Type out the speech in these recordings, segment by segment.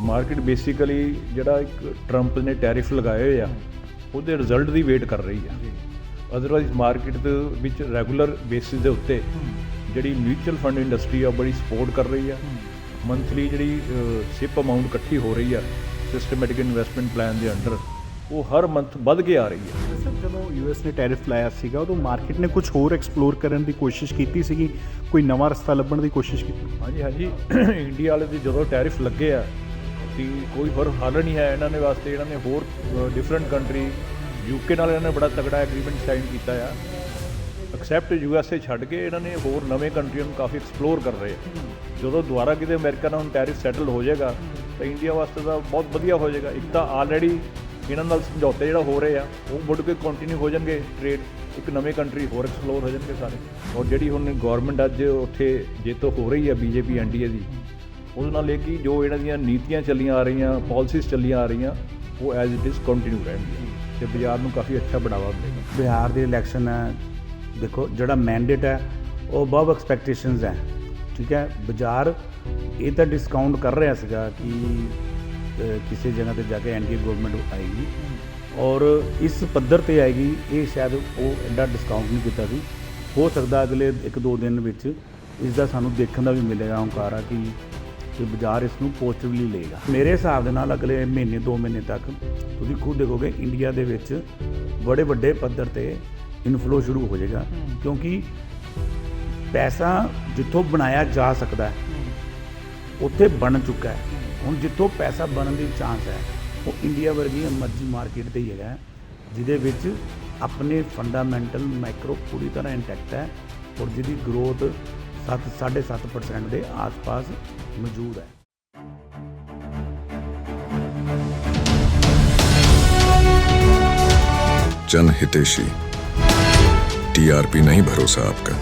Market basically ਜਿਹੜਾ ਇੱਕ Trump ਨੇ ਟੈਰਿਫ ਲਗਾਏ ਹੋਏ ਆ ਉਹਦੇ ਰਿਜ਼ਲਟ ਦੀ ਵੇਟ ਕਰ ਰਹੀ ਆ। ਅਦਰਵਾਈਜ਼ ਮਾਰਕੀਟ ਦੇ ਵਿੱਚ ਰੈਗੂਲਰ ਬੇਸਿਸ ਦੇ ਉੱਤੇ ਜਿਹੜੀ ਮਿਊਚੁਅਲ ਫੰਡ ਇੰਡਸਟਰੀ ਆ ਬੜੀ ਸਪੋਰਟ ਕਰ ਰਹੀ ਆ। ਮੰਥਲੀ ਜਿਹੜੀ ਸਿਪ ਅਮਾਉਂਟ ਇਕੱਠੀ ਹੋ ਰਹੀ ਆ ਸਿਸਟਮੈਟਿਕ ਇਨਵੈਸਟਮੈਂਟ ਪਲਾਨ ਦੇ ਅੰਡਰ ਉਹ ਹਰ ਮੰਥ ਵੱਧ ਕੇ ਆ ਰਹੀ ਆ। ਸਰ ਜਦੋਂ ਯੂਐਸ ਨੇ ਟੈਰਿਫ ਲਾਇਆ ਸੀਗਾ ਉਦੋਂ ਮਾਰਕੀਟ ਨੇ ਕੁਝ ਹੋਰ ਐਕਸਪਲੋਰ ਕਰਨ ਦੀ ਕੋਸ਼ਿਸ਼ ਕੀਤੀ ਸੀਗੀ? ਕੋਈ ਨਵਾਂ ਰਸਤਾ ਲੱਭਣ ਦੀ ਕੋਸ਼ਿਸ਼ ਕੀਤੀ? ਹਾਂਜੀ ਹਾਂਜੀ। ਇੰਡੀਆ ਵਾਲੇ ਦੇ ਜਦੋਂ ਟੈਰਿਫ ਲੱਗੇ ਆ ਤੇ ਕੋਈ ਹੋਰ ਹੱਲ ਨਹੀਂ ਹੈ। ਇਹਨਾਂ ਨੇ ਵਾਸਤੇ ਇਹਨਾਂ ਨੇ ਹੋਰ ਡਿਫਰੈਂਟ ਕੰਟਰੀ ਯੂਕੇ ਨਾਲ ਇਹਨਾਂ ਨੇ ਬੜਾ ਤਕੜਾ ਐਗਰੀਮੈਂਟ ਸਾਈਨ ਕੀਤਾ ਆ। ਐਕਸੈਪਟ ਯੂਐਸਏ ਛੱਡ ਕੇ ਇਹਨਾਂ ਨੇ ਹੋਰ ਨਵੇਂ ਕੰਟਰੀਆਂ ਨੂੰ ਕਾਫੀ ਐਕਸਪਲੋਰ ਕਰ ਰਹੇ ਆ। ਜਦੋਂ ਦੁਬਾਰਾ ਕਿਤੇ ਅਮਰੀਕਾ ਨਾਲ ਹੁਣ ਟੈਰਿਫ ਸੈਟਲ ਹੋ ਜਾਏਗਾ, ਤਾਂ ਇੰਡੀਆ ਵਾਸਤੇ ਤਾਂ ਬਹੁਤ ਵਧੀਆ ਹੋ ਜਾਏਗਾ। ਇੱਕ ਤਾਂ ਆਲਰੇਡੀ ਇਹਨਾਂ ਨਾਲ ਸਮਝੌਤੇ ਜਿਹੜਾ ਹੋ ਰਹੇ ਆ, ਉਹ ਮੁੜ ਕੇ ਕੰਟੀਨਿਊ ਹੋ ਜਾਣਗੇ। ਟ੍ਰੇਡ ਇੱਕ ਨਵੇਂ ਕੰਟਰੀ ਹੋਰ ਐਕਸਪਲੋਰ ਹੋ ਜਾਣਗੇ ਸਾਰੇ। ਔਰ ਜਿਹੜੀ ਹੁਣ ਗਵਰਨਮੈਂਟ ਅੱਜ ਉੱਥੇ ਜੇ ਤੋਂ ਹੋ ਰਹੀ ਹੈ ਬੀਜੇਪੀ ਐਨਡੀਏ ਦੀ ਉਹਦੇ ਨਾਲ ਇਹ ਕਿ ਜੋ ਇਹਨਾਂ ਦੀਆਂ ਨੀਤੀਆਂ ਚੱਲੀਆਂ ਆ ਰਹੀਆਂ ਪਾਲਿਸੀਜ਼ ਚੱਲੀਆਂ ਆ ਰਹੀਆਂ, ਉਹ ਐਜ਼ ਇਟ ਇਜ਼ ਕੰਟੀਨਿਊ ਰਹਿਣਗੀਆਂ। ਤੇ ਬਾਜ਼ਾਰ ਨੂੰ ਕਾਫੀ ਅੱਛਾ ਬੜਾਵਾ ਮਿਲੇਗਾ। ਬਿਹਾਰ ਦੀ ਇਲੈਕਸ਼ਨ ਹੈ, ਦੇਖੋ ਜਿਹੜਾ ਮੈਂਡੇਟ ਹੈ, ਉਹ ਅਬਵ ਐਕਸਪੈਕਟੇਸ਼ਨਸ ਹੈ। ਠੀਕ ਹੈ, ਬਾਜ਼ਾਰ ਇਹ ਤਾਂ ਡਿਸਕਾਊਂਟ ਕਰ ਰਿਹਾ ਸੀਗਾ ਕਿ ਕਿਸੇ ਜਗ੍ਹਾ ਤੇ ਜਾ ਕੇ ਐਨਡੀਏ ਗਵਰਨਮੈਂਟ ਆਏਗੀ। ਔਰ ਇਸ ਪੱਧਰ ਤੇ ਆਏਗੀ, ਇਹ ਸ਼ਾਇਦ ਉਹ ਐਡਾ ਡਿਸਕਾਊਂਟ ਨਹੀਂ ਕੀਤਾ ਸੀ। ਹੋ ਸਕਦਾ ਅਗਲੇ 1-2 ਦਿਨ ਵਿੱਚ ਇਸ ਦਾ ਸਾਨੂੰ ਦੇਖਣ ਦਾ ਵੀ ਮਿਲੇਗਾ ਹੰਕਾਰਾ ਕਿ ਕਿ ਬਾਜ਼ਾਰ ਇਸ ਨੂੰ ਪੋਜ਼ਿਟਿਵਲੀ ਲਏਗਾ। ਮੇਰੇ ਹਿਸਾਬ ਦੇ ਨਾਲ ਅਗਲੇ ਮਹੀਨੇ 2 ਮਹੀਨੇ ਤੱਕ ਤੁਸੀਂ ਖੁਦ ਦੇਖੋਗੇ ਇੰਡੀਆ ਦੇ ਵਿੱਚ ਬੜੇ ਵੱਡੇ ਪੱਧਰ ਤੇ ਇਨਫਲੋ ਸ਼ੁਰੂ ਹੋ ਜਾਏਗਾ। ਕਿਉਂਕਿ ਪੈਸਾ ਜਿੱਥੋਂ ਬਣਾਇਆ ਜਾ ਸਕਦਾ ਹੈ ਉੱਥੇ ਬਣ ਚੁੱਕਾ ਹੈ। ਹੁਣ ਜਿੱਥੋਂ ਪੈਸਾ ਬਣਨ ਦੀ ਚਾਂਸ ਹੈ ਉਹ ਇੰਡੀਆ ਵਰਗੀ ਐਮਰਜੀ ਮਾਰਕੀਟ ਤੇ ਹੀ ਹੈਗਾ ਜਿਹਦੇ ਵਿੱਚ ਆਪਣੇ ਫੰਡਾਮੈਂਟਲ ਮਾਈਕਰੋ ਪੂਰੀ ਤਰ੍ਹਾਂ ਇੰਟੈਕਟ ਹੈ ਔਰ ਜਿਹਦੀ ਗਰੋਥ 7 7.5% ਦੇ ਆਸ-ਪਾਸ ਮੌਜੂਦ ਹੈ जन हितेशी टीआरपी नहीं भरोसा आपका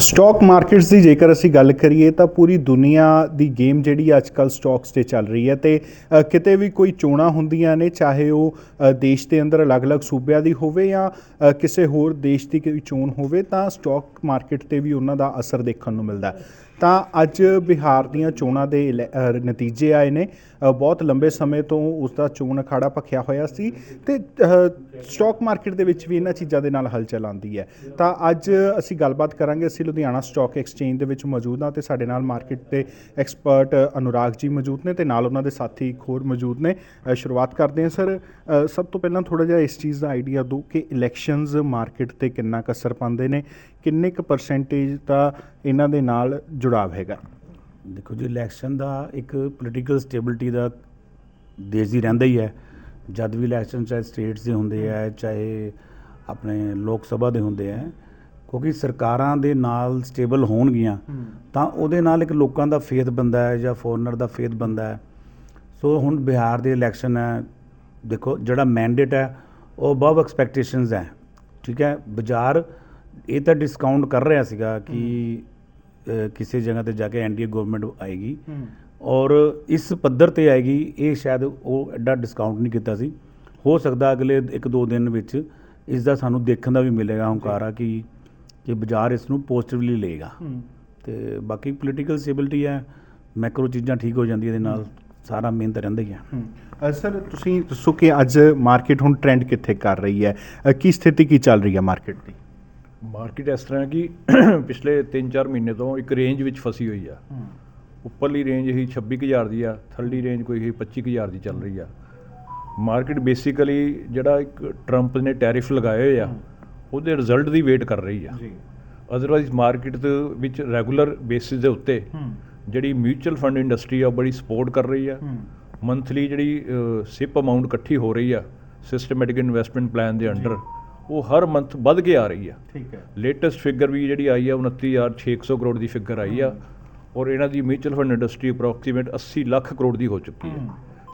ਸਟਾਕ ਮਾਰਕੀਟਸ ਦੀ ਜੇਕਰ ਅਸੀਂ ਗੱਲ ਕਰੀਏ ਤਾਂ ਪੂਰੀ ਦੁਨੀਆ ਦੀ ਗੇਮ ਜਿਹੜੀ ਅੱਜ ਕੱਲ ਸਟਾਕਸ ਤੇ ਚੱਲ ਰਹੀ ਹੈ ਤੇ ਅ, ਕਿਤੇ ਵੀ ਕੋਈ ਚੋਣਾਂ ਹੁੰਦੀਆਂ ਨੇ ਚਾਹੇ ਉਹ ਅ, ਦੇਸ਼ ਦੇ ਅੰਦਰ ਅਲੱਗ-ਅਲੱਗ ਸੂਬਿਆਂ ਦੀ ਹੋਵੇ ਜਾਂ ਅ, ਕਿਸੇ ਹੋਰ ਦੇਸ਼ ਦੀ ਕੋਈ ਚੋਣ ਹੋਵੇ ਤਾਂ ਸਟਾਕ ਮਾਰਕੀਟ ਤੇ ਵੀ ਉਹਨਾਂ ਦਾ ਅਸਰ ਦੇਖਣ ਨੂੰ ਮਿਲਦਾ ਹੈ। ਤਾਂ ਅੱਜ ਬਿਹਾਰ ਦੀਆਂ ਚੋਣਾਂ ਦੇ ਇਲੈ- ਨਤੀਜੇ ਆਏ ਨੇ। ਬਹੁਤ ਲੰਬੇ ਸਮੇਂ ਤੋਂ ਉਸ ਦਾ ਚੋਣ ਅਖਾੜਾ ਭਖਿਆ ਹੋਇਆ ਸੀ ਤੇ ਅ, ਸਟਾਕ ਮਾਰਕੀਟ ਦੇ ਵਿੱਚ ਵੀ ਇਹਨਾਂ ਚੀਜ਼ਾਂ ਦੇ ਨਾਲ ਹਲਚਲ ਆਉਂਦੀ ਹੈ। ਤਾਂ ਅੱਜ ਅਸੀਂ ਗੱਲਬਾਤ ਕਰਾਂਗੇ। ਅਸੀਂ ਲੁਧਿਆਣਾ ਸਟਾਕ ਐਕਸਚੇਂਜ ਦੇ ਵਿੱਚ ਮੌਜੂਦ ਹਾਂ ਤੇ ਸਾਡੇ ਨਾਲ ਮਾਰਕੀਟ ਦੇ ਐਕਸਪਰਟ ਅਨੁਰਾਗ ਜੀ ਮੌਜੂਦ ਨੇ ਤੇ ਨਾਲ ਉਹਨਾਂ ਦੇ ਸਾਥੀ ਇੱਕ ਹੋਰ ਮੌਜੂਦ ਨੇ। ਸ਼ੁਰੂਆਤ ਕਰਦੇ ਹਾਂ ਸਰ। ਸਭ ਤੋਂ ਪਹਿਲਾਂ ਥੋੜਾ ਜਿਹਾ ਇਸ ਚੀਜ਼ ਦਾ ਆਈਡੀਆ ਦਿਓ ਕਿ ਇਲੈਕਸ਼ਨਸ ਮਾਰਕੀਟ ਤੇ ਕਿੰਨਾ ਕੁ ਅਸਰ ਪਾਉਂਦੇ ਨੇ ਕਿੰਨੇ ਕੁ ਪਰਸੈਂਟੇਜ ਦਾ ਇਹਨਾਂ ਦੇ ਨਾਲ ਜੁੜਾਵ ਹੈਗਾ? ਦੇਖੋ ਜੀ ਇਲੈਕਸ਼ਨ ਦਾ ਇੱਕ ਪੋਲੀਟੀਕਲ ਸਟੇਬਿਲਿਟੀ ਦਾ ਦੇਸ਼ ਹੀ ਰਹਿੰਦਾ ਹੀ ਹੈ। ਜਦ ਵੀ ਇਲੈਕਸ਼ਨ ਚਾਹੇ ਸਟੇਟਸ ਦੇ ਹੁੰਦੇ ਆ ਚਾਹੇ ਆਪਣੇ ਲੋਕ ਸਭਾ ਦੇ ਹੁੰਦੇ ਆ ਕਿਉਂਕਿ ਸਰਕਾਰਾਂ ਦੇ ਨਾਲ ਸਟੇਬਲ ਹੋਣਗੀਆਂ ਤਾਂ ਉਹਦੇ ਨਾਲ ਇੱਕ ਲੋਕਾਂ ਦਾ ਫੇਥ ਬੰਦਾ ਹੈ ਜਾਂ ਫੋਰਨਰ ਦਾ ਫੇਥ ਬੰਦਾ ਹੈ। ਸੋ ਹੁਣ ਬਿਹਾਰ ਦੇ ਇਲੈਕਸ਼ਨ ਹੈ ਦੇਖੋ ਜਿਹੜਾ ਮੈਂਡੇਟ ਹੈ ਉਹ ਅਬਵ ਐਕਸਪੈਕਟੇਸ਼ਨਸ ਹੈ। ਠੀਕ ਹੈ ਬਾਜ਼ਾਰ ਇਹ ਤਾਂ ਡਿਸਕਾਊਂਟ ਕਰ ਰਿਹਾ ਸੀਗਾ ਕਿ ਕਿਸੇ ਜਗ੍ਹਾ ਤੇ ਜਾ ਕੇ ਐਨਡੀਏ ਗਵਰਨਮੈਂਟ ਆਏਗੀ। ਔਰ ਇਸ ਪੱਧਰ ਤੇ ਆਏਗੀ ਇਹ ਸ਼ਾਇਦ ਉਹ ਐਡਾ ਡਿਸਕਾਊਂਟ ਨਹੀਂ ਕੀਤਾ ਸੀ। ਹੋ ਸਕਦਾ ਅਗਲੇ 1-2 ਦਿਨ ਵਿੱਚ ਇਸ ਦਾ ਸਾਨੂੰ ਦੇਖਣ ਦਾ ਵੀ ਮਿਲੇਗਾ ਹੰਕਾਰਾ ਕਿ ਕਿ ਬਾਜ਼ਾਰ ਇਸ ਨੂੰ ਪੋਜ਼ਿਟਿਵਲੀ ਲਏਗਾ। ਤੇ ਬਾਕੀ ਪੋਲੀਟੀਕਲ ਸਟੇਬਿਲਿਟੀ ਹੈ ਮੈਕਰੋ ਚੀਜ਼ਾਂ ਠੀਕ ਹੋ ਜਾਂਦੀਆਂ ਇਹਦੇ ਨਾਲ ਸਾਰਾ ਮੇਨ ਤਾਂ ਰਹਿੰਦਾ ਹੀ ਹੈ। ਸਰ ਤੁਸੀਂ ਦੱਸੋ ਕਿ ਅੱਜ ਮਾਰਕੀਟ ਹੁਣ ਟ੍ਰੈਂਡ ਕਿੱਥੇ ਕਰ ਰਹੀ ਹੈ? ਕੀ ਸਥਿਤੀ ਕੀ ਚੱਲ ਰਹੀ ਹੈ ਮਾਰਕੀਟ ਦੀ? ਮਾਰਕੀਟ ਇਸ ਤਰ੍ਹਾਂ ਕਿ ਪਿਛਲੇ 3-4 ਮਹੀਨੇ ਤੋਂ ਇੱਕ ਰੇਂਜ ਵਿੱਚ ਫਸੀ ਹੋਈ ਆ। ਉੱਪਰਲੀ ਰੇਂਜ ਹੀ 26000 ਦੀ ਆ ਥੱਲੜੀ ਰੇਂਜ ਕੋਈ ਹੀ 25000 ਦੀ ਚੱਲ ਰਹੀ ਆ। ਮਾਰਕੀਟ ਬੇਸਿਕਲੀ ਜਿਹੜਾ ਇੱਕ ਟਰੰਪ ਨੇ ਟੈਰਿਫ ਲਗਾਏ ਹੋਏ ਆ ਉਹਦੇ ਰਿਜ਼ਲਟ ਦੀ ਵੇਟ ਕਰ ਰਹੀ ਆ। ਅਦਰਵਾਈਜ਼ ਮਾਰਕੀਟ ਦੇ ਵਿੱਚ ਰੈਗੂਲਰ ਬੇਸਿਸ ਦੇ ਉੱਤੇ ਜਿਹੜੀ ਮਿਊਚੁਅਲ ਫੰਡ ਇੰਡਸਟਰੀ ਆ ਬੜੀ ਸਪੋਰਟ ਕਰ ਰਹੀ ਆ। ਮੰਥਲੀ ਜਿਹੜੀ ਸਿਪ ਅਮਾਉਂਟ ਇਕੱਠੀ ਹੋ ਰਹੀ ਆ ਸਿਸਟਮੈਟਿਕ ਇਨਵੈਸਟਮੈਂਟ ਪਲਾਨ ਦੇ ਅੰਡਰ ਉਹ ਹਰ ਮੰਥ ਵੱਧ ਕੇ ਆ ਰਹੀ ਆ। ਠੀਕ ਹੈ। ਲੇਟੈਸਟ ਫਿਗਰ ਵੀ ਜਿਹੜੀ ਆਈ ਆ 29600 ਕਰੋੜ ਦੀ ਫਿਗਰ ਆਈ ਆ ਔਰ ਇਹਨਾਂ ਦੀ mutual fund industry approximate 80 lakh crore ਦੀ ਹੋ ਚੁੱਕੀ ਹੈ।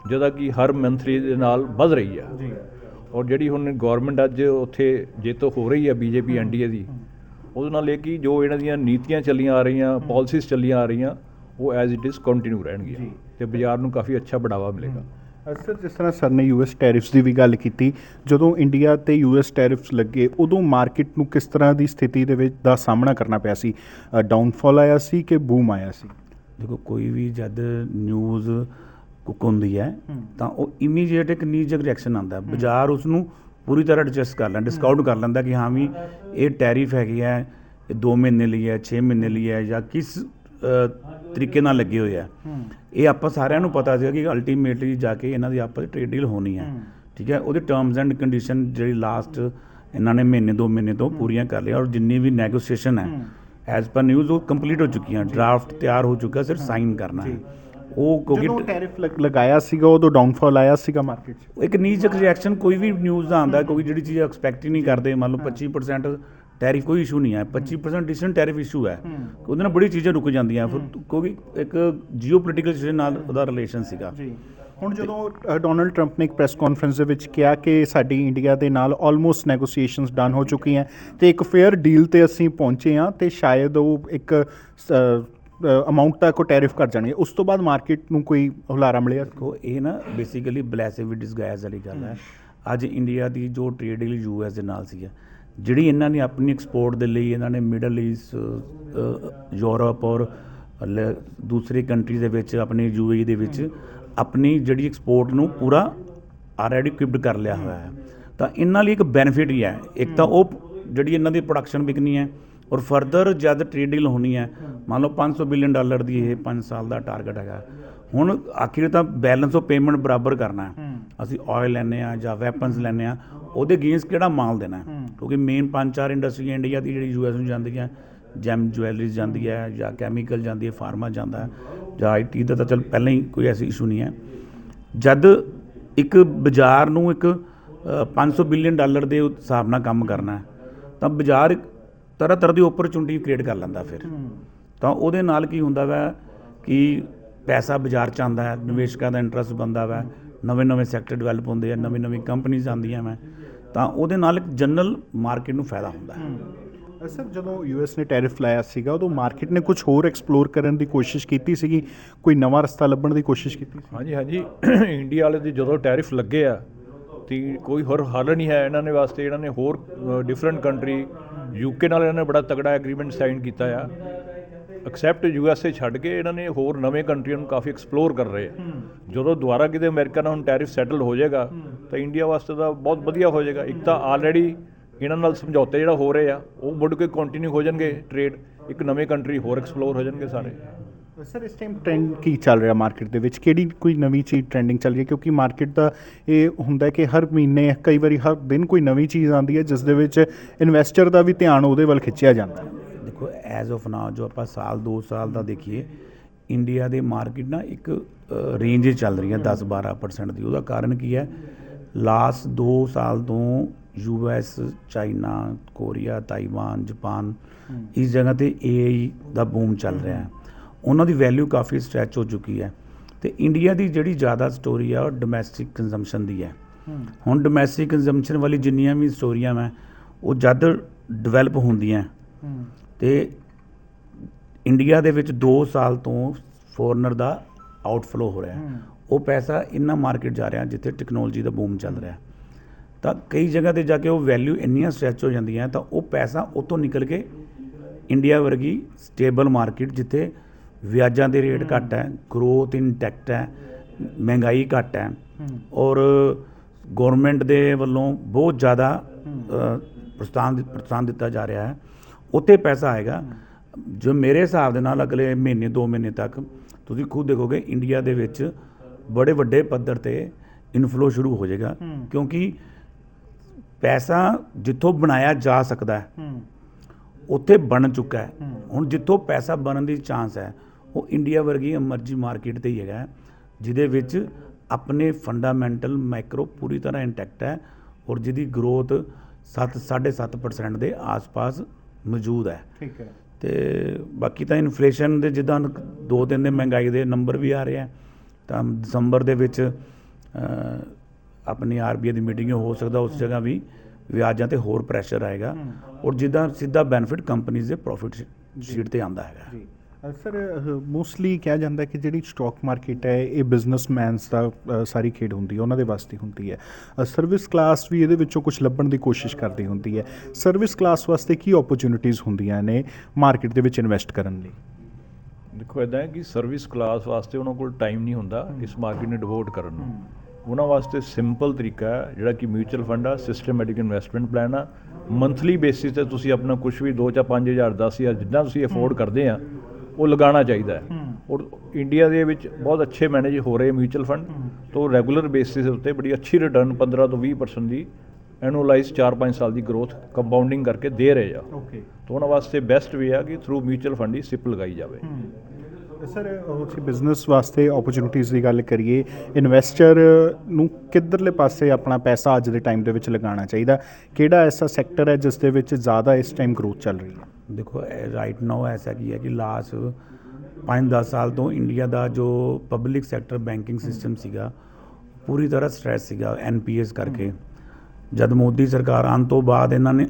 ਜਿਹਦਾ ਕਿ ਹਰ ਮੰਥਲੀ ਦੇ ਨਾਲ ਵੱਧ ਰਹੀ ਆ। ਜੀ। ਔਰ ਜਿਹੜੀ ਹੁਣ ਗਵਰਨਮੈਂਟ ਅੱਜ ਉੱਥੇ ਜੇਤੋ ਹੋ ਰਹੀ ਆ ਬੀਜੇਪੀ ਐਨਡੀਏ ਦੀ ਉਹਦੇ ਨਾਲ ਇਹ ਕਿ ਜੋ ਇਹਨਾਂ ਦੀਆਂ ਨੀਤੀਆਂ ਚੱਲੀਆਂ ਆ ਰਹੀਆਂ ਪਾਲਿਸੀਜ਼ ਚੱਲੀਆਂ ਆ ਰਹੀਆਂ ਉਹ ਐਜ਼ ਇਟ ਇਜ਼ ਕੰਟੀਨਿਊ ਰਹਿਣਗੀਆਂ। ਜੀ। ਤੇ ਬਾਜ਼ਾਰ ਨੂੰ ਕਾਫੀ ਅੱਛਾ ਬੜਾਵਾ ਮਿਲੇਗਾ। ਸਰ ਜਿਸ ਤਰ੍ਹਾਂ ਸਰ ਨੇ ਯੂਐਸ ਟੈਰਿਫਸ ਦੀ ਵੀ ਗੱਲ ਕੀਤੀ ਜਦੋਂ ਇੰਡੀਆ ਤੇ ਯੂਐਸ ਟੈਰਿਫਸ ਲੱਗੇ ਉਦੋਂ ਮਾਰਕੀਟ ਨੂੰ ਕਿਸ ਤਰ੍ਹਾਂ ਦੀ ਸਥਿਤੀ ਦੇ ਵਿੱਚ ਦਾ ਸਾਹਮਣਾ ਕਰਨਾ ਪਿਆ ਸੀ? ਡਾਊਨਫਾਲ ਆਇਆ ਸੀ ਕਿ ਬੂਮ ਆਇਆ ਸੀ? ਦੇਖੋ ਕੋਈ ਵੀ ਜਦ ਨਿਊਜ਼ ਕੁੱਕ ਹੁੰਦੀ ਹੈ ਤਾਂ ਉਹ ਇਮੀਡੀਏਟ ਇੱਕ ਨੀਜਕ ਰਿਐਕਸ਼ਨ ਆਉਂਦਾ ਹੈ। ਬਾਜ਼ਾਰ ਉਸ ਨੂੰ ਪੂਰੀ ਤਰ੍ਹਾਂ ਐਡਜਸਟ ਕਰ ਲੈਂਦਾ ਡਿਸਕਾਊਂਟ ਕਰ ਲੈਂਦਾ ਕਿ ਹਾਂ ਵੀ ਇਹ ਟੈਰਿਫ ਹੈਗੀ ਹੈ ਇਹ 2 ਮਹੀਨੇ ਲਈ ਹੈ 6 ਮਹੀਨੇ ਲਈ ਹੈ ਜਾਂ ਕਿਸ ਤਰੀਕੇ ਨਾਲ ਲੱਗੇ ਹੋਏ ਆ। ਇਹ ਆਪਾਂ ਸਾਰਿਆਂ ਨੂੰ ਪਤਾ ਸੀਗਾ ਕਿ ਅਲਟੀਮੇਟਲੀ ਜਾ ਕੇ ਇਹਨਾਂ ਦੀ ਆਪਸ ਟ੍ਰੇਡ ਡੀਲ ਹੋਣੀ ਹੈ। ਠੀਕ ਹੈ? ਉਹਦੇ ਟਰਮਸ ਐਂਡ ਕੰਡੀਸ਼ਨ ਜਿਹੜੀ ਲਾਸਟ ਇਹਨਾਂ ਨੇ ਮਹੀਨੇ ਦੋ ਮਹੀਨੇ ਤੋਂ ਪੂਰੀਆਂ ਕਰ ਲਿਆ ਔਰ ਜਿੰਨੀ ਵੀ ਨੈਗੋਸੀਏਸ਼ਨ ਹੈ ਐਜ਼ ਪਰ ਨਿਊਜ਼ ਉਹ ਕੰਪਲੀਟ ਹੋ ਚੁੱਕੀਆਂ। ਡਰਾਫਟ ਤਿਆਰ ਹੋ ਚੁੱਕਾ ਸਿਰਫ ਸਾਈਨ ਕਰਨਾ ਹੈ। ਉਹ ਜਦੋਂ ਕਿਉਂਕਿ ਟੈਰਿਫ ਲਗਾਇਆ ਸੀਗਾ ਉਦੋਂ ਡਾਊਨਫਾਲ ਆਇਆ ਸੀਗਾ ਮਾਰਕੀਟ 'ਚ। ਇੱਕ ਨੀਜਕ ਰਿਐਕਸ਼ਨ ਕੋਈ ਵੀ ਨਿਊਜ਼ ਦਾ ਆਉਂਦਾ ਕੋਈ ਜਿਹੜੀ ਚੀਜ਼ ਐਕਸਪੈਕਟ ਹੀ ਨਹੀਂ ਕਰਦੇ। ਮੰਨ ਲਓ 25% ਟੈਰਿਫ ਕੋਈ ਇਸ਼ੂ ਨਹੀਂ ਹੈ। 25% ਡਿਸਟੈਂਟ ਟੈਰਿਫ ਇਸ਼ੂ ਹੈ। ਉਹਦੇ ਨਾਲ ਬੜੀ ਚੀਜ਼ਾਂ ਰੁਕ ਜਾਂਦੀਆਂ। ਫਿਰ ਕਿਉਂਕਿ ਇੱਕ ਜੀਓਪੋਲਿਟੀਕਲ ਸਿਚੁਏਸ਼ਨ ਨਾਲ ਉਹਦਾ ਰਿਲੇਸ਼ਨ ਸੀਗਾ। ਜੀ। ਹੁਣ ਜਦੋਂ ਡੋਨਲਡ ਟਰੰਪ ਨੇ ਇੱਕ ਪ੍ਰੈਸ ਕਾਨਫਰੰਸ ਦੇ ਵਿੱਚ ਕਿਹਾ ਕਿ ਸਾਡੀ ਇੰਡੀਆ ਦੇ ਨਾਲ ਆਲਮੋਸਟ ਨੈਗੋਸੀਏਸ਼ਨਸ ਡਨ ਹੋ ਚੁੱਕੀਆਂ ਤੇ ਇੱਕ ਫੇਅਰ ਡੀਲ ਤੇ ਅਸੀਂ ਪਹੁੰਚੇ ਹਾਂ ਤੇ ਸ਼ਾਇਦ ਉਹ ਇੱਕ ਅਮਾਉਂਟ ਤੱਕ ਉਹ ਟੈਰਿਫ ਕਰ ਜਾਣਗੇ। ਉਸ ਤੋਂ ਬਾਅਦ ਮਾਰਕੀਟ ਨੂੰ ਕੋਈ ਹੁਲਾਰਾ ਮਿਲਿਆ? ਦੇਖੋ ਇਹ ਨਾ ਬੇਸਿਕਲੀ ਬਲੈਸਿਵ ਡਿਸਗਾਈਜ਼ ਵਾਲੀ ਗੱਲ ਹੈ। ਅੱਜ ਇੰਡੀਆ ਦੀ ਜੋ ਟ੍ਰੇਡ ਡੀਲ ਯੂਐਸ ਦੇ ਨਾਲ ਸੀਗਾ ਜਿਹੜੀ ਇਹਨਾਂ ਨੇ ਆਪਣੀ ਐਕਸਪੋਰਟ ਦੇ ਲਈ, ਇਹਨਾਂ ਨੇ ਮਿਡਲ ਈਸਟ ਯੂਰਪ ਔਰ ਲ- ਦੂਸਰੀ ਕੰਟਰੀ ਦੇ ਵਿੱਚ, ਆਪਣੀ ਯੂਏਈ ਦੇ ਵਿੱਚ ਆਪਣੀ ਜਿਹੜੀ ਐਕਸਪੋਰਟ ਨੂੰ ਪੂਰਾ ਆਲਰੇਡੀ ਇਕਵਿਪਡ ਕਰ ਲਿਆ ਹੋਇਆ ਹੈ। ਤਾਂ ਇਹਨਾਂ ਲਈ ਇੱਕ ਬੈਨੀਫਿਟ ਹੀ ਹੈ। ਇੱਕ ਤਾਂ ਉਹ ਜਿਹੜੀ ਇਹਨਾਂ ਦੀ ਪ੍ਰੋਡਕਸ਼ਨ ਵਿਕਣੀ ਹੈ ਔਰ ਫਰਦਰ ਜਦ ਟ੍ਰੇਡ ਡੀਲ ਹੋਣੀ ਹੈ, ਮੰਨ ਲਓ 500 ਬਿਲੀਅਨ ਡਾਲਰ ਦੀ ਇਹ 5 ਸਾਲ ਦਾ ਟਾਰਗੇਟ ਹੈਗਾ। ਹੁਣ ਆਖਿਰ ਤਾਂ ਬੈਲੈਂਸ ਆਫ ਪੇਮੈਂਟ ਬਰਾਬਰ ਕਰਨਾ ਹੈ। ਅਸੀਂ ਆਇਲ ਲੈਨੇ ਆ ਜਾਂ ਵੈਪਨਸ ਲੈਨੇ ਆ ਉਹਦੇ ਅਗੇਂਸਟ ਕਿਹੜਾ ਮਾਲ ਦੇਣਾ ਹੈ? ਕਿਉਂਕਿ ਮੇਨ ਪੰਜ ਚਾਰ ਇੰਡਸਟਰੀਆਂ ਇੰਡੀਆ ਦੀ ਜਿਹੜੀ ਯੂਐਸ ਨੂੰ ਜਾਂਦੀਆਂ ਜੈਮ ਜੁਐਲਰੀਜ਼ ਜਾਂਦੀ ਹੈ ਜਾਂ ਕੈਮੀਕਲ ਜਾਂਦੀ ਹੈ ਫਾਰਮਾ ਜਾਂਦਾ ਹੈ। ਜਾਂ ਆਈਟੀ ਦਾ ਤਾਂ ਚਲ ਪਹਿਲਾਂ ਹੀ ਕੋਈ ਐਸੀ ਇਸ਼ੂ ਨਹੀਂ ਹੈ। ਜਦ ਇੱਕ ਬਾਜ਼ਾਰ ਨੂੰ ਇੱਕ ਅ, 500 ਬਿਲੀਅਨ ਡਾਲਰ ਦੇ ਹਿਸਾਬ ਨਾਲ ਕੰਮ ਕਰਨਾ ਹੈ ਤਾਂ ਬਾਜ਼ਾਰ ਤਰ੍ਹਾਂ ਤਰ੍ਹਾਂ ਦੀ ਓਪਰਚੁਨਿਟੀ ਕ੍ਰੀਏਟ ਕਰ ਲੈਂਦਾ ਫਿਰ। ਤਾਂ ਉਹਦੇ ਨਾਲ ਕੀ ਹੁੰਦਾ ਵਾ ਕਿ ਪੈਸਾ ਬਾਜ਼ਾਰ ਚ ਆਉਂਦਾ ਹੈ ਨਿਵੇਸ਼ਕਾਂ ਦਾ ਇੰਟਰਸਟ ਬਣਦਾ ਵਾ ਨਵੇਂ ਨਵੇਂ ਸੈਕਟਰ ਡਿਵੈਲਪ ਹੁੰਦੇ ਆ ਨਵੀਂ ਨਵੀਂ ਕੰਪਨੀਆਂ ਆਉਂਦੀਆਂ ਵਾ ਤਾਂ ਉਹਦੇ ਨਾਲ ਇੱਕ ਜਨਰਲ ਮਾਰਕੀਟ ਨੂੰ ਫਾਇਦਾ ਹੁੰਦਾ ਹੈ। ਸਰ ਜਦੋਂ ਯੂਐਸ ਨੇ ਟੈਰਿਫ ਲਾਇਆ ਸੀਗਾ ਉਦੋਂ ਮਾਰਕੀਟ ਨੇ ਕੁਝ ਹੋਰ ਐਕਸਪਲੋਰ ਕਰਨ ਦੀ ਕੋਸ਼ਿਸ਼ ਕੀਤੀ ਸੀਗੀ? ਕੋਈ ਨਵਾਂ ਰਸਤਾ ਲੱਭਣ ਦੀ ਕੋਸ਼ਿਸ਼ ਕੀਤੀ ਸੀ? ਹਾਂਜੀ ਹਾਂਜੀ। ਇੰਡੀਆ ਵਾਲੇ ਦੇ ਜਦੋਂ ਟੈਰਿਫ ਲੱਗੇ ਆ ਤੇ ਕੋਈ ਹੋਰ ਹੱਲ ਨਹੀਂ ਹੈ ਇਹਨਾਂ ਨੇ ਵਾਸਤੇ। ਇਹਨਾਂ ਨੇ ਹੋਰ ਡਿਫਰੈਂਟ ਕੰਟਰੀ ਯੂਕੇ ਨਾਲ ਇਹਨਾਂ ਨੇ ਬੜਾ ਤਗੜਾ ਐਗਰੀਮੈਂਟ ਸਾਈਨ ਕੀਤਾ ਆ। ਐਕਸੈਪਟ ਯੂਐਸਏ ਛੱਡ ਕੇ ਇਹਨਾਂ ਨੇ ਹੋਰ ਨਵੇਂ ਕੰਟਰੀਆਂ ਨੂੰ ਕਾਫੀ ਐਕਸਪਲੋਰ ਕਰ ਰਹੇ ਆ। ਜਦੋਂ ਦੁਬਾਰਾ ਕਿਤੇ ਅਮਰੀਕਾ ਨਾਲ ਹੁਣ ਟੈਰਿਫ ਸੈਟਲ ਹੋ ਜਾਏਗਾ ਤਾਂ ਇੰਡੀਆ ਵਾਸਤੇ ਤਾਂ ਬਹੁਤ ਵਧੀਆ ਹੋ ਜਾਏਗਾ। ਇੱਕ ਤਾਂ ਆਲਰੇਡੀ ਇਹਨਾਂ ਨਾਲ ਸਮਝੌਤੇ ਜਿਹੜਾ ਹੋ ਰਹੇ ਆ ਉਹ ਮੁੜ ਕੇ ਕੰਟੀਨਿਊ ਹੋ ਜਾਣਗੇ ਟ੍ਰੇਡ ਇੱਕ ਨਵੇਂ ਕੰਟਰੀ ਹੋਰ ਐਕਸਪਲੋਰ ਹੋ ਜਾਣਗੇ ਸਾਰੇ। ਸਰ ਇਸ ਟਾਈਮ ਟ੍ਰੈਂਡ ਕੀ ਚੱਲ ਰਿਹਾ ਮਾਰਕੀਟ ਦੇ ਵਿੱਚ? ਕਿਹੜੀ ਕੋਈ ਨਵੀਂ ਚੀਜ਼ ਟ੍ਰੈਂਡਿੰਗ ਚੱਲ ਰਹੀ ਹੈ? ਕਿਉਂਕਿ ਮਾਰਕੀਟ ਦਾ ਇਹ ਹੁੰਦਾ ਹੈ ਕਿ ਹਰ ਮਹੀਨੇ ਕਈ ਵਾਰੀ ਹਰ ਦਿਨ ਕੋਈ ਨਵੀਂ ਚੀਜ਼ ਆਉਂਦੀ ਹੈ ਜਿਸ ਦੇ ਵਿੱਚ ਇਨਵੈਸਟਰ ਦਾ ਵੀ ਧਿਆਨ ਉਹਦੇ ਵੱਲ ਖਿੱਚਿਆ ਜਾਂਦਾ ਹੈ। ਐਜ਼ ਆਫ ਨਾਓ ਜੋ ਆਪਾਂ ਸਾਲ 2 ਸਾਲ ਦਾ ਦੇਖੀਏ ਇੰਡੀਆ ਦੇ ਮਾਰਕੀਟ ਨਾ ਇੱਕ ਰੇਂਜ ਚੱਲ ਰਹੀ ਹੈ 10-12% ਦੀ। ਉਹਦਾ ਕਾਰਨ ਕੀ ਹੈ? ਲਾਸਟ 2 ਸਾਲ ਤੋਂ US China Korea Taiwan Japan ਇਸ ਜਗ੍ਹਾ ਤੇ ਏਆਈ ਦਾ ਬੂਮ ਚੱਲ ਰਿਹਾ ਹੈ। ਉਹਨਾਂ ਦੀ ਵੈਲਿਊ ਕਾਫੀ ਸਟ੍ਰੈਚ ਹੋ ਚੁੱਕੀ ਹੈ। ਤੇ ਇੰਡੀਆ ਦੀ ਜਿਹੜੀ ਜ਼ਿਆਦਾ ਸਟੋਰੀ ਆ ਉਹ ਡੋਮੈਸਟਿਕ ਕੰਜ਼ੰਪਸ਼ਨ ਦੀ ਹੈ। ਹੁਣ ਡੋਮੈਸਟਿਕ ਕੰਜ਼ੰਪਸ਼ਨ ਵਾਲੀ ਜਿੰਨੀਆਂ ਵੀ ਸਟੋਰੀਆਂ ਮੈਂ ਉਹ ਜਦ ਡਿਵੈਲਪ ਹੁੰਦੀਆਂ। ਤੇ ਇੰਡੀਆ ਦੇ ਵਿੱਚ 2 ਸਾਲ ਤੋਂ ਫੋਰਨਰ ਦਾ ਆਊਟਫਲੋ ਹੋ ਰਿਹਾ ਹੈ। ਉਹ ਪੈਸਾ ਇੰਨਾ ਮਾਰਕੀਟ ਜਾ ਰਿਹਾ ਜਿੱਥੇ ਟੈਕਨੋਲੋਜੀ ਦਾ ਬੂਮ ਚੱਲ ਰਿਹਾ ਤਾਂ ਕਈ ਜਗ੍ਹਾ ਤੇ ਜਾ ਕੇ ਉਹ ਵੈਲਿਊ ਇੰਨੀਆਂ ਸਟ੍ਰੈਚ ਹੋ ਜਾਂਦੀਆਂ ਤਾਂ ਉਹ ਪੈਸਾ ਉਤੋਂ ਨਿਕਲ ਕੇ ਇੰਡੀਆ ਵਰਗੀ ਸਟੇਬਲ ਮਾਰਕੀਟ ਜਿੱਥੇ ਵਿਆਜਾਂ ਦੇ ਰੇਟ ਘੱਟ ਹੈ ਗਰੋਥ ਇਨਟੈਕਟ ਹੈ ਮਹਿੰਗਾਈ ਘੱਟ ਹੈ ਔਰ ਗਵਰਨਮੈਂਟ ਦੇ ਵੱਲੋਂ ਬਹੁਤ ਜ਼ਿਆਦਾ ਪ੍ਰਸਤਾਨ ਪ੍ਰਸਤਾਨ ਦਿੱਤਾ ਜਾ ਰਿਹਾ ਹੈ। ਉੱਥੇ ਪੈਸਾ ਆਏਗਾ। ਜੋ ਮੇਰੇ ਹਿਸਾਬ ਦੇ ਨਾਲ ਅਗਲੇ ਮਹੀਨੇ 2 ਮਹੀਨੇ ਤੱਕ ਤੁਸੀਂ ਖੁਦ ਦੇਖੋਗੇ ਇੰਡੀਆ ਦੇ ਵਿੱਚ ਬੜੇ ਵੱਡੇ ਪੱਧਰ ਤੇ ਇਨਫਲੋ ਸ਼ੁਰੂ ਹੋ ਜਾਏਗਾ। ਕਿਉਂਕਿ ਪੈਸਾ ਜਿੱਥੋਂ ਬਣਾਇਆ ਜਾ ਸਕਦਾ ਹੈ ਉੱਥੇ ਬਣ ਚੁੱਕਾ ਹੈ। ਹੁਣ ਜਿੱਥੋਂ ਪੈਸਾ ਬਣਨ ਦੀ ਚਾਂਸ ਹੈ ਉਹ ਇੰਡੀਆ ਵਰਗੀ ਐਮਰਜੀ ਮਾਰਕੀਟ ਤੇ ਹੀ ਹੈਗਾ ਜਿਹਦੇ ਵਿੱਚ ਆਪਣੇ ਫੰਡਾਮੈਂਟਲ ਮਾਈਕਰੋ ਪੂਰੀ ਤਰ੍ਹਾਂ ਇੰਟੈਕਟ ਹੈ ਔਰ ਜਿਹਦੀ ਗਰੋਥ 7 7.5% ਦੇ ਆਸ-ਪਾਸ ਮੌਜੂਦ ਹੈ। ਠੀਕ ਹੈ। ਤੇ ਬਾਕੀ ਤਾਂ ਇਨਫਲੇਸ਼ਨ ਦੇ ਜਿੱਦਾਂ ਦੋ ਦਿਨ ਦੇ ਮਹਿੰਗਾਈ ਦੇ ਨੰਬਰ ਵੀ ਆ ਰਹੇ ਆ ਤਾਂ ਦਸੰਬਰ ਦੇ ਵਿੱਚ ਆਪਣੀ ਆਰਬੀਆਈ ਦੀ ਮੀਟਿੰਗ ਹੋ ਸਕਦਾ ਉਸ ਜਗ੍ਹਾ ਵੀ ਵਿਆਜਾਂ ਤੇ ਹੋਰ ਪ੍ਰੈਸ਼ਰ ਆਏਗਾ ਔਰ ਜਿੱਦਾਂ ਸਿੱਧਾ ਬੈਨੀਫਿਟ ਕੰਪਨੀਆਂ ਦੇ ਪ੍ਰੋਫਿਟ ਸ਼ੀਟ ਤੇ ਆਂਦਾ ਹੈਗਾ। ਜੀ। ਸਰ ਮੋਸਟਲੀ ਕਿਹਾ ਜਾਂਦਾ ਕਿ ਜਿਹੜੀ ਸਟਾਕ ਮਾਰਕੀਟ ਹੈ ਇਹ ਬਿਜ਼ਨਸਮੈਨਸ ਦਾ ਸਾਰੀ ਖੇਡ ਹੁੰਦੀ ਹੈ ਉਹਨਾਂ ਦੇ ਵਾਸਤੇ ਹੁੰਦੀ ਹੈ। ਸਰਵਿਸ ਕਲਾਸ ਵੀ ਇਹਦੇ ਵਿੱਚੋਂ ਕੁਝ ਲੱਭਣ ਦੀ ਕੋਸ਼ਿਸ਼ ਕਰਦੀ ਹੁੰਦੀ ਹੈ। ਸਰਵਿਸ ਕਲਾਸ ਵਾਸਤੇ ਕੀ ਓਪਰਚ्युनिटीज ਹੁੰਦੀਆਂ ਨੇ ਮਾਰਕੀਟ ਦੇ ਵਿੱਚ ਇਨਵੈਸਟ ਕਰਨ ਲਈ? ਦੇਖੋ ਇਦਾਂ ਹੈ ਕਿ ਸਰਵਿਸ ਕਲਾਸ ਵਾਸਤੇ ਉਹਨਾਂ ਕੋਲ ਟਾਈਮ ਨਹੀਂ ਹੁੰਦਾ ਇਸ ਮਾਰਕੀਟ ਨੂੰ ਡਿਵੋਟ ਕਰਨ ਨੂੰ। ਉਹਨਾਂ ਵਾਸਤੇ ਸਿੰਪਲ ਤਰੀਕਾ ਜਿਹੜਾ ਕਿ ਮਿਊਚੁਅਲ ਫੰਡ ਆ ਸਿਸਟਮੈਟਿਕ ਇਨਵੈਸਟਮੈਂਟ ਪਲਾਨ ਆ। ਮੰਥਲੀ ਬੇਸਿਸ ਤੇ ਤੁਸੀਂ ਆਪਣਾ ਕੁਝ ਵੀ 2 ਜਾਂ 5000 10000 ਜਿੰਨਾ ਤੁਸੀਂ ਅਫੋਰਡ ਕਰਦੇ ਆ ਉਹ ਲਗਾਉਣਾ ਚਾਹੀਦਾ ਹੈ। ਔਰ ਇੰਡੀਆ ਦੇ ਵਿੱਚ ਬਹੁਤ ਅੱਛੇ ਮੈਨੇਜ ਹੋ ਰਹੇ ਮਿਊਚੁਅਲ ਫੰਡ। ਤੋਂ ਰੈਗੂਲਰ ਬੇਸਿਸ ਉੱਤੇ ਬੜੀ ਅੱਛੀ ਰਿਟਰਨ 15 ਤੋਂ 20% ਦੀ ਐਨੂਅਲਾਈਜ਼ 4-5 ਸਾਲ ਦੀ ਗਰੋਥ ਕੰਪਾਊਂਡਿੰਗ ਕਰਕੇ ਦੇ ਰਹੇ ਆ। ਓਕੇ ਤੋਂ ਉਹਨਾਂ ਵਾਸਤੇ ਬੈਸਟ ਵੇ ਆ ਕਿ ਥਰੂ ਮਿਊਚੁਅਲ ਫੰਡ ਹੀ ਸਿਪ ਲਗਾਈ ਜਾਵੇ। ਸਰ ਅਸੀਂ ਬਿਜ਼ਨਸ ਵਾਸਤੇ ਓਪਰਚ्युनिटीज ਦੀ ਗੱਲ ਕਰੀਏ ਇਨਵੈਸਟਰ ਨੂੰ ਕਿੱਧਰਲੇ ਪਾਸੇ ਆਪਣਾ ਪੈਸਾ ਅੱਜ ਦੇ ਟਾਈਮ ਦੇ ਵਿੱਚ ਲਗਾਉਣਾ ਚਾਹੀਦਾ? ਕਿਹੜਾ ਐਸਾ ਸੈਕਟਰ ਹੈ ਜਿਸ ਦੇ ਵਿੱਚ ਜ਼ਿਆਦਾ ਇਸ ਟਾਈਮ ਗਰੋਥ ਚੱਲ ਰਹੀ ਹੈ? ਦੇਖੋ ਰਾਈਟ ਨਾਓ ਐਸਾ ਕੀ ਹੈ ਕਿ ਲਾਸਟ 5-10 ਸਾਲ ਤੋਂ ਇੰਡੀਆ ਦਾ ਜੋ ਪਬਲਿਕ ਸੈਕਟਰ ਬੈਂਕਿੰਗ ਸਿਸਟਮ ਸੀਗਾ ਪੂਰੀ ਤਰ੍ਹਾਂ ਸਟ੍ਰੈਸ ਸੀਗਾ ਐਨਪੀਐਸ ਕਰਕੇ। ਜਦ ਮੋਦੀ ਸਰਕਾਰ ਆਉਣ ਤੋਂ ਬਾਅਦ ਇਹਨਾਂ ਨੇ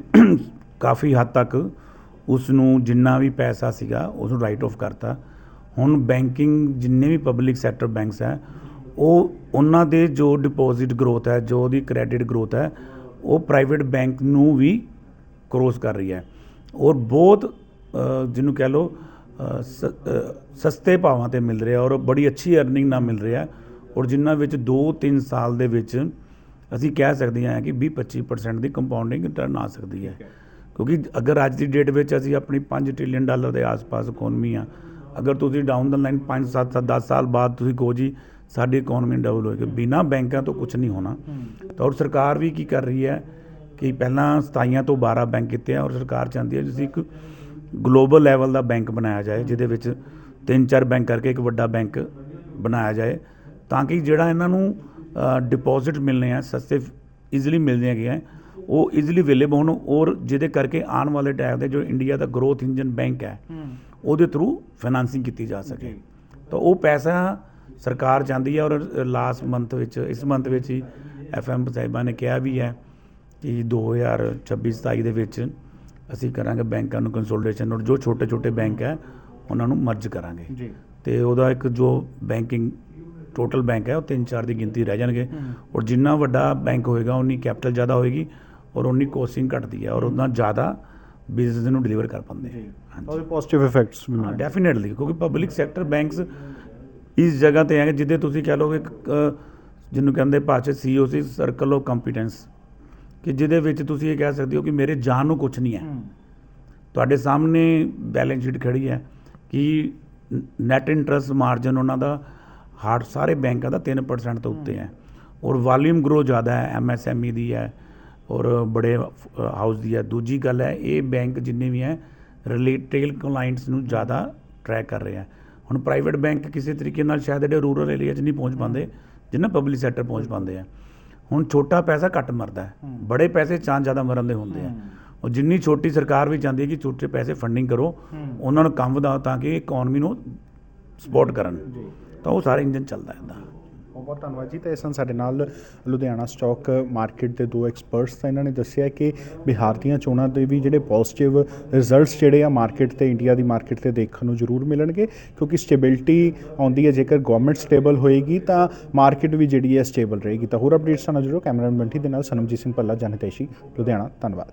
ਕਾਫੀ ਹੱਦ ਤੱਕ ਉਸ ਨੂੰ ਜਿੰਨਾ ਵੀ ਪੈਸਾ ਸੀਗਾ ਉਸ ਨੂੰ ਰਾਈਟ ਆਫ ਕਰਤਾ। ਹੁਣ ਬੈਂਕਿੰਗ ਜਿੰਨੇ ਵੀ ਪਬਲਿਕ ਸੈਕਟਰ ਬੈਂਕਸ ਹੈ ਉਹ ਉਹਨਾਂ ਦੇ ਜੋ ਡਿਪੋਜ਼ਿਟ ਗਰੋਥ ਹੈ ਜੋ ਉਹਦੀ ਕ੍ਰੈਡਿਟ ਗਰੋਥ ਹੈ ਉਹ ਪ੍ਰਾਈਵੇਟ ਬੈਂਕ ਨੂੰ ਵੀ ਕ੍ਰੋਸ ਕਰ ਰਹੀ ਹੈ। ਔਰ ਬਹੁਤ ਜਿਹਨੂੰ ਕਹਿ ਅ, ਸਸਤੇ ਭਾਵਾਂ ਤੇ ਮਿਲ ਰਿਹਾ ਔਰ ਬੜੀ ਅੱਛੀ ਅਰਨਿੰਗ ਨਾਲ ਮਿਲ ਰਿਹਾ ਔਰ ਜਿਨ੍ਹਾਂ ਵਿੱਚ 2-3 ਸਾਲ ਦੇ ਵਿੱਚ ਅਸੀਂ ਕਹਿ ਸਕਦੇ ਹਾਂ ਕਿ 20-25% ਦੀ ਕੰਪਾਊਂਡਿੰਗ ਰਿਟਰਨ ਆ ਸਕਦੀ ਹੈ। ਕਿਉਂਕਿ ਅਗਰ ਅੱਜ ਦੀ ਡੇਟ ਵਿੱਚ ਅਸੀਂ ਆਪਣੀ 5 ਟ੍ਰਿਲੀਅਨ ਡਾਲਰ ਦੇ ਆਸ-ਪਾਸ ਇਕਨੋਮੀ ਆ ਅਗਰ ਤੁਸੀਂ ਡਾਊਨ ਦਾ ਲਾਈਨ 5 7 10 ਸਾਲ ਬਾਅਦ ਤੁਸੀਂ ਕਹੋ ਜੀ ਸਾਡੀ ਇਕਨੋਮੀ ਡਬਲ ਹੋਏਗੀ ਬਿਨਾ ਬੈਂਕਾਂ ਤੋਂ ਕੁਝ ਨਹੀਂ ਹੋਣਾ। ਤਾਂ ਔਰ ਸਰਕਾਰ ਵੀ ਕੀ ਕਰ ਰਹੀ ਹੈ? ਕਿ ਪਹਿਲਾਂ 27 ਤੋਂ 12 ਬੈਂਕ ਕੀਤੇ ਆ ਔਰ ਸਰਕਾਰ ਚਾਹੁੰਦੀ ਹੈ ਤੁਸੀਂ ਇੱਕ ਗਲੋਬਲ ਲੈਵਲ ਦਾ ਬੈਂਕ ਬਣਾਇਆ ਜਾਏ ਜਿਹਦੇ ਵਿੱਚ ਤਿੰਨ ਚਾਰ ਬੈਂਕ ਕਰਕੇ ਇੱਕ ਵੱਡਾ ਬੈਂਕ ਬਣਾਇਆ ਜਾਏ ਤਾਂ ਕਿ ਜਿਹੜਾ ਇਹਨਾਂ ਨੂੰ ਡਿਪੋਜ਼ਿਟ ਮਿਲਨੇ ਆ ਸਸਤੇ ਈਜ਼ੀਲੀ ਮਿਲਦੇ ਹੈਗੇ ਆ ਉਹ ਈਜ਼ੀਲੀ ਅਵੇਲੇਬਲ ਹੋਣ ਔਰ ਜਿਹਦੇ ਕਰਕੇ ਆਉਣ ਵਾਲੇ ਟਾਈਮ ਦੇ ਜੋ ਇੰਡੀਆ ਦਾ ਗਰੋਥ ਇੰਜਨ ਬੈਂਕ ਹੈ ਉਹਦੇ ਥਰੂ ਫਾਈਨਾਂਸਿੰਗ ਕੀਤੀ ਜਾ ਸਕੇ। ਤਾਂ ਉਹ ਪੈਸਾ ਸਰਕਾਰ ਚਾਹੁੰਦੀ ਹੈ ਔਰ ਲਾਸਟ ਮੰਥ ਵਿੱਚ ਇਸ ਮੰਥ ਵਿੱਚ ਹੀ ਐਫਐਮ ਸਾਹਿਬਾਂ ਨੇ ਕਿਹਾ ਵੀ ਹੈ ਕਿ 2026-27 ਦੇ ਵਿੱਚ ਅਸੀਂ ਕਰਾਂਗੇ ਬੈਂਕਾਂ ਨੂੰ ਕੰਸੋਲੀਡੇਸ਼ਨ ਔਰ ਜੋ ਛੋਟੇ ਛੋਟੇ ਬੈਂਕ ਹੈ ਉਹਨਾਂ ਨੂੰ ਮਰਜ ਕਰਾਂਗੇ। ਜੀ। ਤੇ ਉਹਦਾ ਇੱਕ ਜੋ ਬੈਂਕਿੰਗ ਟੋਟਲ ਬੈਂਕ ਹੈ ਉਹ ਤਿੰਨ ਚਾਰ ਦੀ ਗਿਣਤੀ ਰਹਿ ਜਾਣਗੇ। ਔਰ ਜਿੰਨਾ ਵੱਡਾ ਬੈਂਕ ਹੋਏਗਾ ਉਨੀ ਕੈਪੀਟਲ ਜ਼ਿਆਦਾ ਹੋਏਗੀ ਔਰ ਉਨੀ ਕੋਸਟਿੰਗ ਘਟਦੀ ਹੈ ਔਰ ਉਹਨਾਂ ਜ਼ਿਆਦਾ ਬਿਜ਼ਨਸ ਨੂੰ ਡਿਲੀਵਰ ਕਰ ਪਾਉਂਦੇ ਹਾਂਜੀ। ਉਹਦੇ ਪੋਜ਼ਿਟਿਵ ਇਫੈਕਟਸ ਵੀ ਹਾਂ ਮਿਲਣਗੇ। ਡੈਫੀਨਿਟਲੀ ਕਿਉਂਕਿ ਪਬਲਿਕ ਸੈਕਟਰ ਬੈਂਕਸ ਇਸ ਜਗ੍ਹਾ ਤੇ ਕਿ ਜਿੱਦੇ ਤੁਸੀਂ ਕਹਿ ਲਓਗੇ ਜਿਹਨੂੰ ਕਹਿੰਦੇ ਭਾਸ਼ਾ ਸੀਓਸੀ ਸਰਕਲ ਆਫ ਕੰਪੀਟੈਂਸ ਕਿ ਜਿਹਦੇ ਵਿੱਚ ਤੁਸੀਂ ਇਹ ਕਹਿ ਸਕਦੇ ਹੋ ਕਿ ਮੇਰੇ ਜਾਨ ਨੂੰ ਕੁਝ ਨਹੀਂ ਹੈ। ਤੁਹਾਡੇ ਸਾਹਮਣੇ ਬੈਲੈਂਸ ਸ਼ੀਟ ਖੜੀ ਹੈ ਕਿ ਨੈਟ ਇੰਟਰਸਟ ਮਾਰਜਨ ਉਹਨਾਂ ਦਾ ਹਾਰਡ ਸਾਰੇ ਬੈਂਕਾਂ ਦਾ 3% ਤੋਂ ਉੱਤੇ ਹੈ। ਔਰ ਵਾਲੀਅਮ ਗਰੋ ਜ਼ਿਆਦਾ ਹੈ ਐਮਐਸਐਮਈ ਦੀ ਹੈ ਔਰ ਬੜੇ ਹਾਊਸ ਦੀ ਹੈ। ਦੂਜੀ ਗੱਲ ਹੈ ਇਹ ਬੈਂਕ ਜਿੰਨੇ ਵੀ ਹੈ ਰਿਲੇਟੇਲ ਕਲਾਇੰਟਸ ਨੂੰ ਜ਼ਿਆਦਾ ਟਰੈਕ ਕਰ ਰਹੇ ਹੈ। ਹੁਣ ਪ੍ਰਾਈਵੇਟ ਬੈਂਕ ਕਿਸੇ ਤਰੀਕੇ ਨਾਲ ਸ਼ਾਇਦ ਜਿਹੜੇ ਰੂਰਲ ਏਰੀਆ 'ਚ ਨਹੀਂ ਪਹੁੰਚ ਪਾਉਂਦੇ ਜਿੰਨਾ ਪਬਲਿਕ ਸੈਕਟਰ ਪਹੁੰਚ ਪਾਉਂਦੇ ਆ ਹੁਣ ਛੋਟਾ ਪੈਸਾ ਘੱਟ ਮਰਦਾ ਹੈ। ਬੜੇ ਪੈਸੇ ਚਾਂ ਜ਼ਿਆਦਾ ਮਰਨ ਦੇ ਹੁੰਦੇ ਆ। ਉਹ ਜਿੰਨੀ ਛੋਟੀ ਸਰਕਾਰ ਵੀ ਚਾਹੁੰਦੀ ਹੈ ਕਿ ਛੋਟੇ ਪੈਸੇ ਫੰਡਿੰਗ ਕਰੋ ਉਹਨਾਂ ਨੂੰ ਕੰਮ ਵਧਾਓ ਤਾਂ ਕਿ ਇਕਨੋਮੀ ਨੂੰ ਸਪੋਰਟ ਕਰਨ। ਤਾਂ ਉਹ ਸਾਰਾ ਇੰਜਨ ਚੱਲਦਾ ਹੈ ਬਹੁਤ ਬਹੁਤ ਧੰਨਵਾਦ ਜੀ। ਤੇ ਇਸ ਨਾਲ ਸਾਡੇ ਨਾਲ ਲੁਧਿਆਣਾ ਸਟਾਕ ਮਾਰਕੀਟ ਦੇ ਦੋ ਐਕਸਪਰਟਸ ਤਾਂ ਇਹਨਾਂ ਨੇ ਦੱਸਿਆ ਕਿ ਬਿਹਾਰ ਦੀਆਂ ਚੋਣਾਂ ਦੇ ਵੀ ਜਿਹੜੇ ਪੋਜ਼ਿਟਿਵ ਰਿਜ਼ਲਟਸ ਜਿਹੜੇ ਆ ਮਾਰਕੀਟ ਤੇ ਇੰਡੀਆ ਦੀ ਮਾਰਕੀਟ ਤੇ ਦੇਖਣ ਨੂੰ ਜ਼ਰੂਰ ਮਿਲਣਗੇ ਕਿਉਂਕਿ ਸਟੇਬਿਲਿਟੀ ਆਉਂਦੀ ਹੈ। ਜੇਕਰ ਗਵਰਨਮੈਂਟ ਸਟੇਬਲ ਹੋਏਗੀ ਤਾਂ ਮਾਰਕੀਟ ਵੀ ਜਿਹੜੀ ਹੈ ਸਟੇਬਲ ਰਹੇਗੀ। ਤਾਂ ਹੋਰ ਅਪਡੇਟਸ ਨਾਲ ਜੁੜੋ। ਕੈਮਰਾਮੈਨ ਬੰਟੀ ਦੇ ਨਾਲ ਸਨਮਜੀਤ ਸਿੰਘ ਭੱਲਾ ਜਨਤੇਸ਼ੀ ਲੁਧਿਆਣਾ। ਧੰਨਵਾਦ।